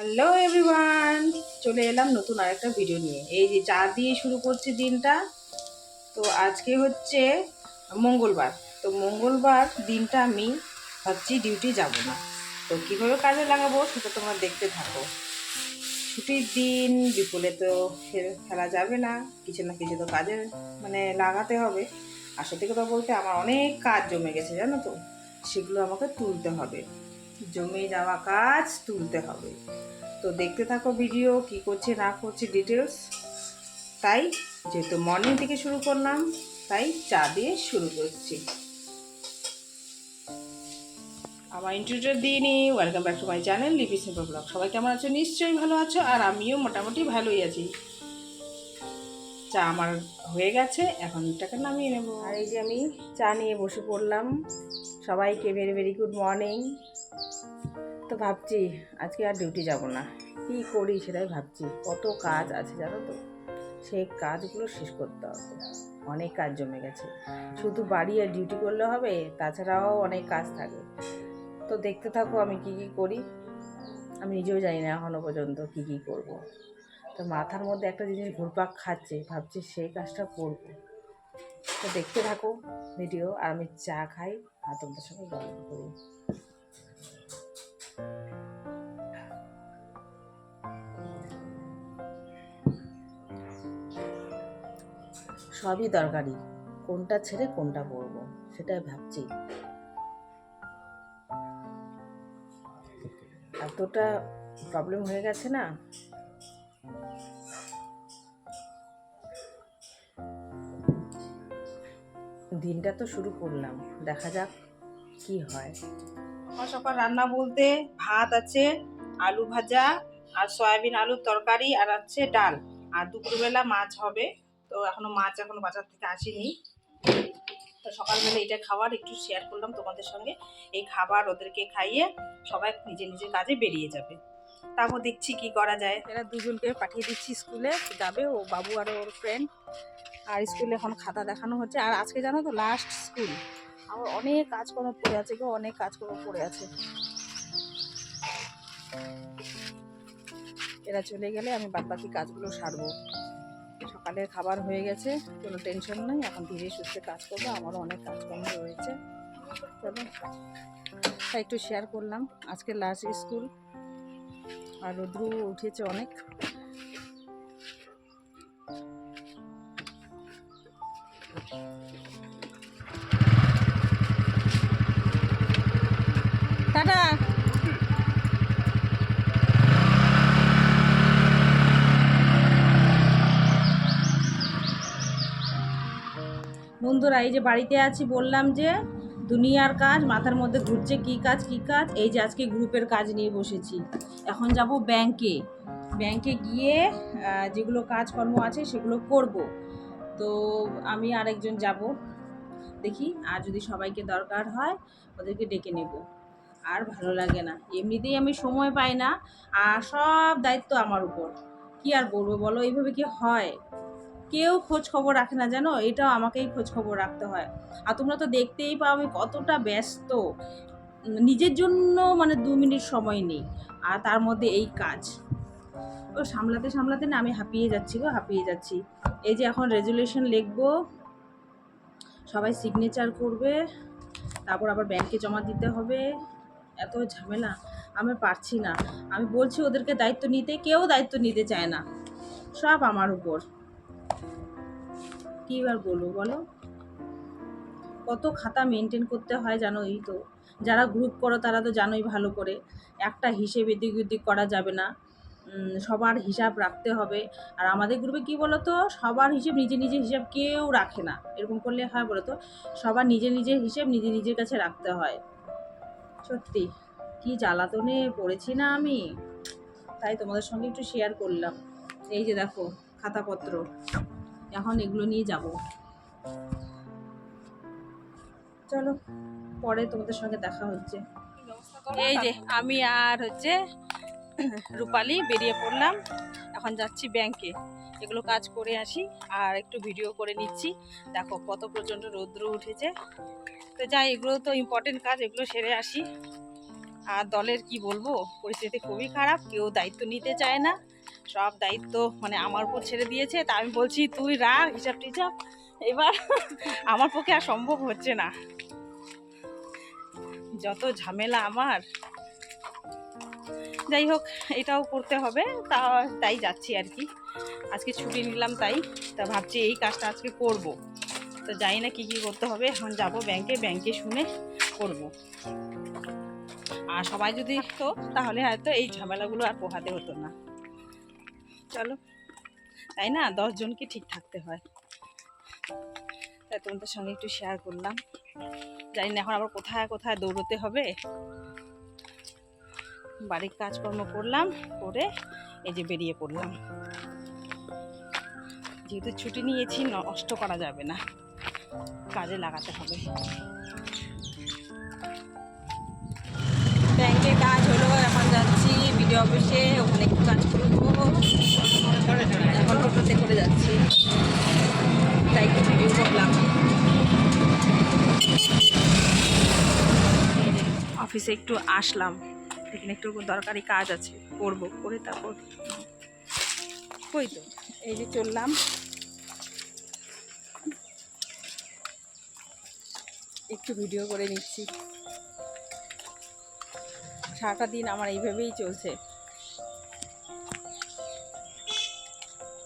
Hello everyone চলে এলাম নতুন আরেকটা ভিডিও নিয়ে। এই যে চা দিয়ে শুরু করছি দিনটা, তো আজকে হচ্ছে মঙ্গলবার। তো মঙ্গলবার দিনটা আমি ভাবছি ডিউটি যাব না। তো কীভাবে কাজে লাগাবো সেটা তোমরা দেখতে থাকো। ছুটির দিন বিপুলে তো খেলা যাবে না, কিছু না কিছু তো কাজে মানে লাগাতে হবে। আর সত্যি কথা বলতে আমার অনেক কাজ জমে গেছে, জানো তো? সেগুলো আমাকে তুলতে হবে। জমে যাওয়া কাজ তুলতে হবে। তো দেখতে থাকো ভিডিও কি করছে, না করছে ডিটেলস তাই যেহেতু মর্নিং থেকে শুরু করলাম, তাই চা দিয়ে শুরু করছি। আমার ইন্টারভিউ দিয়ে নিই। Welcome back to my channel Lipi simple blog সবাই কেমন আছো? নিশ্চয়ই ভালো আছো, আর আমিও মোটামুটি ভালোই আছি। চা আমার হয়ে গেছে, এখন এটাকে নামিয়ে নেব। আর এই যে আমি চা নিয়ে বসে পড়লাম। সবাইকে ভেরি ভেরি গুড মর্নিং তো ভাবছি আজকে আর ডিউটি যাব না। কী করি সেটাই ভাবছি। কত কাজ আছে জানো তো? সেই কাজগুলো শেষ করতে হবে। অনেক কাজ জমে গেছে। শুধু বাড়ি আর ডিউটি করলে হবে, তাছাড়াও অনেক কাজ থাকে। তো দেখতে থাকো আমি কি কি করি। আমি নিজেও জানি না এখনও পর্যন্ত কি কি করব। তো মাথার মধ্যে একটা জিনিস ঘুরপাক খাচ্ছে, ভাবছি সেই কাজটা করব। তো দেখতে থাকো ভিডিও আর আমি চা খাই, আর তোমাদের সঙ্গে গল্প করি। সবই দরকারি, কোনটা ছেড়ে কোনটা করব সেটাই ভাবছি। এতটা প্রবলেম হয়ে গেছে না? দিনটা তো শুরু করলাম, দেখা যাক কি হয়। সকাল রান্না বলতে ভাত আছে, আলু ভাজা, আর সয়াবিন আলুর তরকারি, আর আছে ডাল। আর দুপুরবেলা মাছ হবে। তো এখনও মাছ এখনও বাজার থেকে আসেনি। তো সকালবেলা এটা খাবার একটু শেয়ার করলাম তোমাদের সঙ্গে। এই খাবার ওদেরকে খাইয়ে সবাই নিজে নিজের কাজে বেরিয়ে যাবে। তারপর দেখছি কি করা যায়। এরা দুজনকে পাঠিয়ে দিচ্ছি স্কুলে যাবে ও বাবু আর ওর ফ্রেন্ড আর স্কুলে এখন খাতা দেখানো হচ্ছে। আর আজকে জানো তো লাস্ট স্কুল আমার অনেক কাজকর্ম পড়ে আছে গো, অনেক কাজকর্ম পড়ে আছে। এরা চলে গেলে আমি বাদবাকি কাজগুলো সারবো। সকালের খাবার হয়ে গেছে, কোনো টেনশন নেই, এখন ধীরে সুস্থে কাজ করব, আমারও অনেক কাজকর্ম রয়েছে। চলো, তাই একটু শেয়ার করলাম, আজকে লাস্ট স্কুল আর রৌদ্র উঠেছে অনেক। বন্ধুরা, এই যে বাড়িতে আছি, বললাম যে দুনিয়ার কাজ, মাথার মধ্যে ঘুরছে কি কাজ কি কাজ? এই যে আজকে গ্রুপের কাজ নিয়ে বসেছি। এখন যাব ব্যাংকে। ব্যাংকে গিয়ে যেগুলো কাজকর্ম আছে সেগুলো করব। তো আমি আরেকজন যাব, দেখি। আর যদি সবাইকে দরকার হয়, ওদেরকে ডেকে নেব। আর ভালো লাগে না। এমনিতেই আমি সময় পাই না, আর সব দায়িত্ব আমার উপর। কি আর বলব বলো? এইভাবে কি হয়? কেউ খোঁজ খবর রাখে না, জানো? এটাও আমাকেই খোঁজ খবর রাখতে হয়। আর তোমরা তো দেখতেই পাও আমি কতটা ব্যস্ত। নিজের জন্য মানে দু মিনিট সময় নেই। আর তার মধ্যে এই কাজ। ও সামলাতে সামলাতে না আমি হাঁপিয়ে যাচ্ছি গো, হাঁপিয়ে যাচ্ছি। এই যে এখন রেজুলেশন লিখব। সবাই সিগনেচার করবে। তারপর আবার ব্যাংকে জমা দিতে হবে। এত ঝামেলা। আমি পারছি না। আমি বলছি ওদেরকে দায়িত্ব নিতে, কেউ দায়িত্ব নিতে চায় না। সব আমার উপর। কী আর বলব বলো? কত খাতা মেনটেন করতে হয় জানোই তো। যারা গ্রুপ করো তারা তো জানোই ভালো করে। একটা হিসেব এদিক ওদিক করা যাবে না। সবার হিসাব রাখতে হবে। আর আমাদের গ্রুপে কি বলো তো সবার হিসেব নিজে নিজের হিসাব কেউ রাখে না। এরকম করলে হয় বলো তো সবার নিজের নিজের হিসেব নিজে নিজের কাছে রাখতে হয়। সত্যি, কি জ্বালাতনে পড়েছি না আমি? তাই তোমাদের সঙ্গে একটু শেয়ার করলাম। এই যে দেখো, খাতাপত্র। এখন এগুলো নিয়ে যাব। চলো, পরে তোমাদের সঙ্গে দেখা হচ্ছে। এই যে, আমি আর হচ্ছে রূপালি বেরিয়ে পড়লাম। এখন যাচ্ছি ব্যাংকে এগুলো কাজ করে আসি, আর একটু ভিডিও করে নিচ্ছি। দেখো কত প্রচণ্ড রৌদ্র উঠেছে। তো যাই, এগুলো তো ইম্পর্টেন্ট কাজ, এগুলো সেরে আসি। আর দলের কি বলব? পরিস্থিতি খুবই খারাপ, কেউ দায়িত্ব নিতে চায় না। সব দায়িত্ব মানে আমার উপর ছেড়ে দিয়েছে, তা আমি বলছি, তুই রাখ, হিসাব টিসাব। এবার আমার পক্ষে আর সম্ভব হচ্ছে না। যত ঝামেলা আমার। যাই হোক, এটাও করতে হবে, তা তাই যাচ্ছি আর কি। আজকে ছুটি নিলাম তাই, তা ভাবছি এই কাজটা আজকে করব। তো জানি না কী কী করতে হবে, এখন যাব ব্যাংকে ব্যাংকে শুনে করব। আর সবাই যদি তো তাহলে হয়তো এই ঝামেলাগুলো আর পোহাতে হতো না। চলো। তাই না? দশজনকে ঠিক থাকতে হয়? তাই তোমাদের সঙ্গে একটু শেয়ার করলাম। জানি না এখন আবার কোথায় কোথায় দৌড়তে হবে। বাড়ির কাজকর্ম করলাম, করে এই যে বেরিয়ে পড়লাম। যেহেতু ছুটি নিয়েছি নষ্ট করা যাবে না। কাজে লাগাতে হবে। ব্যাংকে কাজ হলো, এখন যাচ্ছি ভিডিও অফিসে, ওখানে একটু কাজ করব এখন টোটোতে করে যাচ্ছি। তাই একটু ভিডিও করলাম। অফিসে একটু আসলাম। এখানে একটু দরকারি কাজ আছে, করব। করে তারপর কই তো? এই যে চললাম। একটু ভিডিও করে নিচ্ছি। সারাটা দিন আমার এইভাবেই চলছে।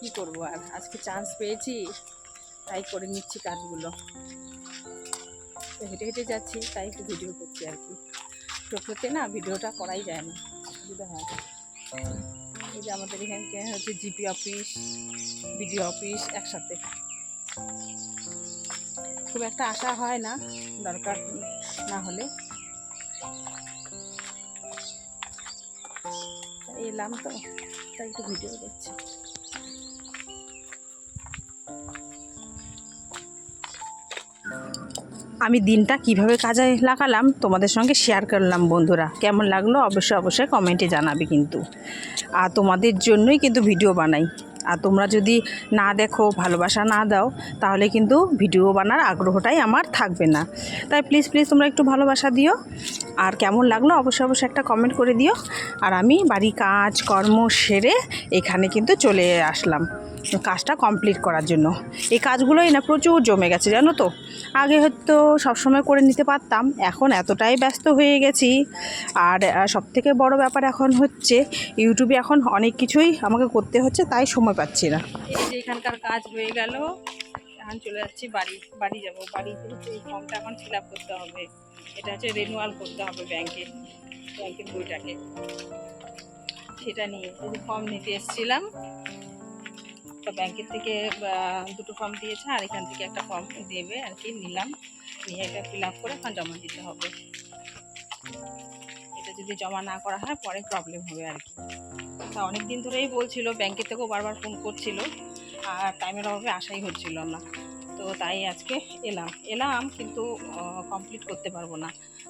কি করব আর? আজকে চান্স পেয়েছি, তাই করে নিচ্ছি কাজগুলো। তো হেঁটে হেঁটে যাচ্ছি, তাই একটু ভিডিও করছি আর কি। টোটোতে না ভিডিওটা করাই যায় না অসুবিধা হয় এই যে আমাদের এখানকে হচ্ছে জিপি অফিস বিডিও অফিস একসাথে। খুব একটা আশা হয় না, দরকার না হলে। এলাম তো, তাই একটু ভিডিও করছি। আমি দিনটা কীভাবে কাজে লাগালাম তোমাদের সঙ্গে শেয়ার করলাম বন্ধুরা। কেমন লাগল? অবশ্যই অবশ্যই কমেন্টে জানাবে কিন্তু। আর তোমাদের জন্যই কিন্তু ভিডিও বানাই। আর তোমরা যদি না দেখো, ভালোবাসা না দাও, তাহলে কিন্তু ভিডিও বানার আগ্রহটাই আমার থাকবে না। তাই প্লিজ প্লিজ তোমরা একটু ভালোবাসা দিও। আর কেমন লাগল অবশ্যই অবশ্যই একটা কমেন্ট করে দিও। আর আমি বাড়ি কাজ, কর্ম সেরে এখানে কিন্তু চলে আসলাম। কাজটা কমপ্লিট করার জন্য। এই কাজগুলোই না প্রচুর জমে গেছে, জানো তো? আগে হয়তো সবসময় করে নিতে পারতাম, এখন এতটাই ব্যস্ত হয়ে গেছি। আর সব থেকে বড় ব্যাপার এখন হচ্ছে, ইউটিউবে এখন অনেক কিছুই আমাকে করতে হচ্ছে, তাই সময় পাচ্ছি না। যে এখানকার কাজ হয়ে গেল, এখন চলে যাচ্ছি বাড়ি বাড়ি যাব। বাড়িতে ফর্মটা এখন ফিল আপ করতে হবে, এটা হচ্ছে রেনুয়াল করতে হবে ব্যাংকে ব্যাংকের বইটাকে। সেটা নিয়ে ফর্ম নিতে এসেছিলাম তো ব্যাংকের থেকে দুটো ফর্ম দিয়েছে, আর এখান থেকে একটা ফর্ম দেবে আর কি নিলাম। নিয়ে এটা ফিল আপ করে এখন জমা দিতে হবে। এটা যদি জমা না করা হয়, পরে প্রবলেম হবে আর কি তা অনেক দিন ধরেই বলছিল, ব্যাংকের থেকেও বারবার ফোন করছিল, আর টাইমের অভাবে আশাই হচ্ছিল না। তো তাই আজকে এলাম। এলাম, কিন্তু কমপ্লিট করতে পারব না।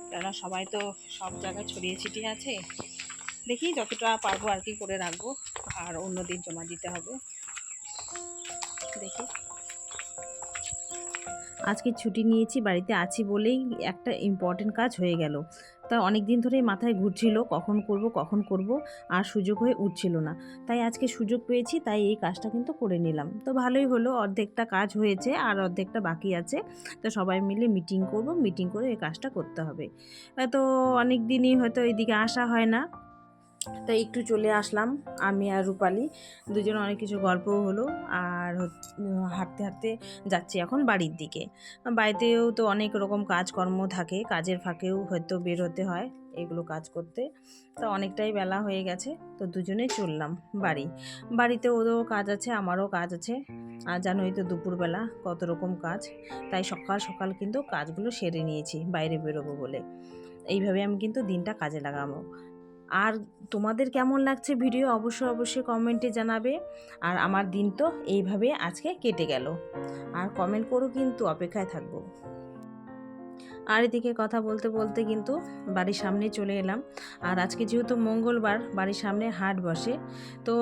কেননা সবাই তো সব জায়গায় ছড়িয়ে ছিটিয়ে আছে। দেখি যতটা পারব আর কি করে রাখব, আর অন্য দিন জমা দিতে হবে। দেখি। আজকে ছুটি নিয়েছি, বাড়িতে আছি বলেই একটা ইম্পর্টেন্ট কাজ হয়ে গেল। তা অনেক দিন ধরেই মাথায় ঘুরছিল, কখন করব কখন করব, আর সুযোগ হয়ে উঠছিল না। তাই আজকে সুযোগ পেয়েছি, তাই এই কাজটা কিন্তু করে নিলাম। তো ভালোই হলো, অর্ধেকটা কাজ হয়েছে আর অর্ধেকটা বাকি আছে। তো সবাই মিলে মিটিং করব মিটিং করে এই কাজটা করতে হবে। তো অনেক দিনই হয়তো এইদিকে আসা হয় না। তাই একটু চলে আসলাম আমি আর রূপালি। দুজন অনেক কিছু গল্পও হলো আর হাঁটতে হাঁটতে যাচ্ছি এখন বাড়ির দিকে। বাড়িতেও তো অনেক রকম কাজকর্ম থাকে, কাজের ফাঁকেও হয়তো বের হতে হয় এগুলো কাজ করতে। তো অনেকটাই বেলা হয়ে গেছে, তো দুজনেই চললাম বাড়ি। বাড়িতে ওদেরও কাজ আছে, আমারও কাজ আছে। আর জানোই তো দুপুরবেলা কত রকম কাজ, তাই সকাল সকাল কিন্তু কাজগুলো সেরে নিয়েছি, বাইরে বেরোবো বলে। এইভাবে আমি কিন্তু দিনটা কাজে লাগাবো। আর তোমাদের কেমন লাগছে ভিডিও অবশ্যই অবশ্যই কমেন্টে জানাবে। আর আমার দিন তো এইভাবে আজকে কেটে গেল। আর কমেন্ট করো কিন্তু, অপেক্ষায় থাকব। আর এদিকে কথা বলতে বলতে কিন্তু বাড়ির সামনে চলে এলাম। আর আজকে যেহেতু মঙ্গলবার, বাড়ির সামনে হাট বসে। তো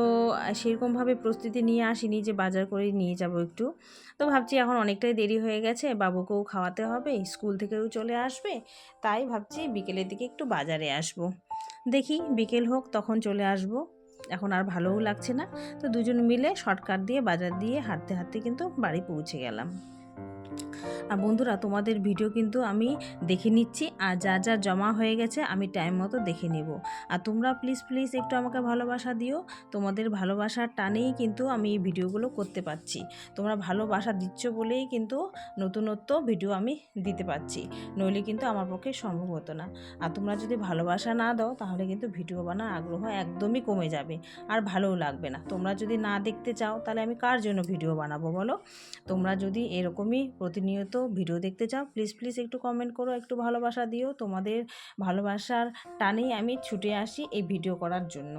সেরকমভাবে প্রস্তুতি নিয়ে আসিনি যে বাজার করে নিয়ে যাব একটু। তো ভাবছি এখন অনেকটাই দেরি হয়ে গেছে, বাবুকেও খাওয়াতে হবে, স্কুল থেকেও চলে আসবে। তাই ভাবছি বিকেলের দিকে একটু বাজারে আসব। দেখি বিকেল হোক, তখন চলে আসব। এখন আর ভালোও লাগছে না। তো দুজন মিলে শর্টকাট দিয়ে বাজার দিয়ে হাঁটতে হাঁটতে কিন্তু বাড়ি পৌঁছে গেলাম। আর বন্ধুরা, তোমাদের ভিডিও কিন্তু আমি দেখে নিচ্ছি। আর যা যা জমা হয়ে গেছে, আমি টাইম মতো দেখে নেব। আর তোমরা প্লিজ প্লিজ একটু আমাকে ভালোবাসা দিও। তোমাদের ভালোবাসার টানেই কিন্তু আমি এই ভিডিওগুলো করতে পারছি। তোমরা ভালোবাসা দিচ্ছ বলেই কিন্তু নতুনত্ব ভিডিও আমি দিতে পারছি। নইলে কিন্তু আমার পক্ষে সম্ভব হতো না। আর তোমরা যদি ভালোবাসা না দাও, তাহলে কিন্তু ভিডিও বানার আগ্রহ একদমই কমে যাবে। আর ভালোও লাগবে না। তোমরা যদি না দেখতে চাও, তাহলে আমি কার জন্য ভিডিও বানাবো বলো? তোমরা যদি এরকমই প্রতিনিয়ত ভিডিও দেখতে চাও প্লিজ প্লিজ একটু কমেন্ট করো, একটু ভালোবাসা দিও। তোমাদের ভালোবাসার টানেই আমি ছুটে আসি এই ভিডিও করার জন্য।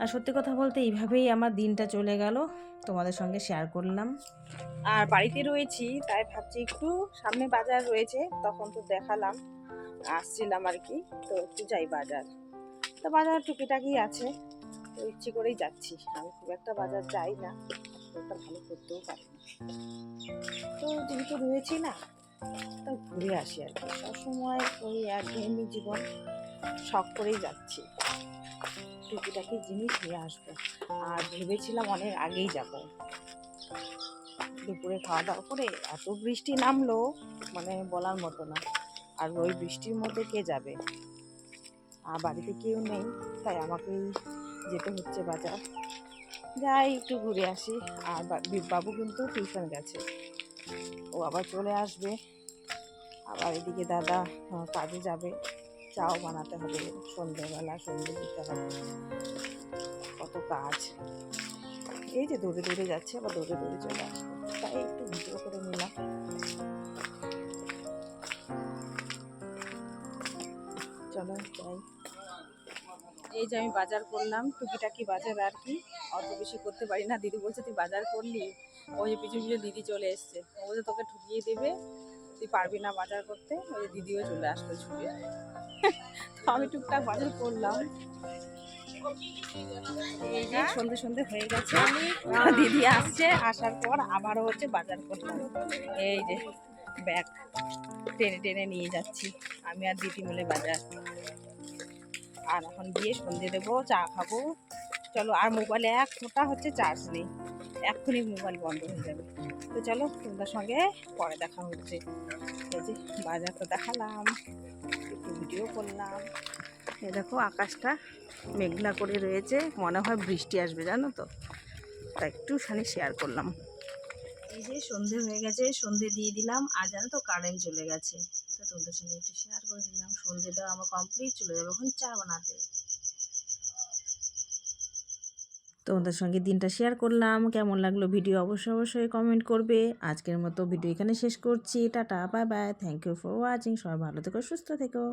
আর সত্যি কথা বলতে এইভাবেই আমার দিনটা চলে গেল, তোমাদের সঙ্গে শেয়ার করলাম। আর বাড়িতে রয়েছি, তাই ভাবছি একটু সামনে বাজার রয়েছে, তখন তো দেখালাম, আসছিলাম আর কি, তো একটু যাই বাজার। তো বাজার টুকিটাকি আছে, তো ইচ্ছে করেই যাচ্ছি। আমি খুব একটা বাজার যাই না। ওটা ভালো করতেও পারি তো যেহেতু রয়েছি না, তো ঘুরে আসি আর কি। সবসময় ওই একঘেয়েমি জীবন শখ করেই যাচ্ছি। টুকিটাকি জিনিস নিয়ে আসব। আর ভেবেছিলাম অনেক আগেই যাব। দুপুরে খাওয়া দাওয়া করে এত বৃষ্টি নামলো মানে বলার মতো না। আর ওই বৃষ্টির মধ্যে কে যাবে? আর বাড়িতে কেউ নেই, তাই আমাকেই যেতে হচ্ছে বাজার। যাই, একটু ঘুরে আসি। আর বাবু কিন্তু টিউশন গেছে। ও আবার চলে আসবে। আবার এদিকে দাদা কাজে যাবে। চাও বানাতে হবে। সন্ধ্যেবেলা সন্ধ্যে দিতে হবে। কত কাজ। এই যে দৌড়ে দৌড়ে যাচ্ছে, আবার দৌড়ে দৌড়ে চলে আসবে। তাই একটু ভিডিও করে নিলাম। চলো, যাই। এই যে আমি বাজার করলাম, টুকিটাকি বাজার আর কি। অত বেশি করতে পারি না। দিদি বলছে, তুই বাজার করলি? ওই যে পিছু পিছু দিদি চলে এসছে। ও বলছে, তোকে ঠুকিয়ে দেবে। তুই পারবি না বাজার করতে। ওই দিদিও চলে আসলো ছুটে। তো আমি টুকটাক বাজার করলাম। এই সন্ধে সন্ধে হয়ে গেছে। দিদি আসছে। আসার পর আবারও হচ্ছে বাজার করলাম। এই যে ব্যাগ টেনে টেনে নিয়ে যাচ্ছি। আমি আর দিদি মিলে বাজার। আর এখন গিয়ে সন্ধে দেবো, চা খাব। চলো, আর মোবাইলে এক ফোঁটা হচ্ছে চার্জ নেই। এক্ষুনি মোবাইল বন্ধ হয়ে যাবে। তো চলো, তোমাদের সঙ্গে পরে দেখা হচ্ছে। এই যে, বাজার তো দেখালাম, একটু ভিডিও করলাম। এ দেখো, আকাশটা মেঘলা করে রয়েছে। মনে হয় বৃষ্টি আসবে, জানো তো? তা একটুখানি শেয়ার করলাম। এই যে, সন্ধে হয়ে গেছে, সন্ধে দিয়ে দিলাম। আর জানো তো কারেন্ট চলে গেছে। তো তোমাদের সঙ্গে একটু শেয়ার করে দিলাম, সন্ধে দেওয়া আমার কমপ্লিট চলে যাবে, এখন চা বানাতে। তোমাদের সঙ্গে দিনটা শেয়ার করলাম, কেমন লাগল ভিডিও অবশ্যই অবশ্যই কমেন্ট করবে। আজকের মতো ভিডিও এখানে শেষ করছি, ta-ta bye bye thank you for watching সবাই ভালো থেকো, সুস্থ থেকো।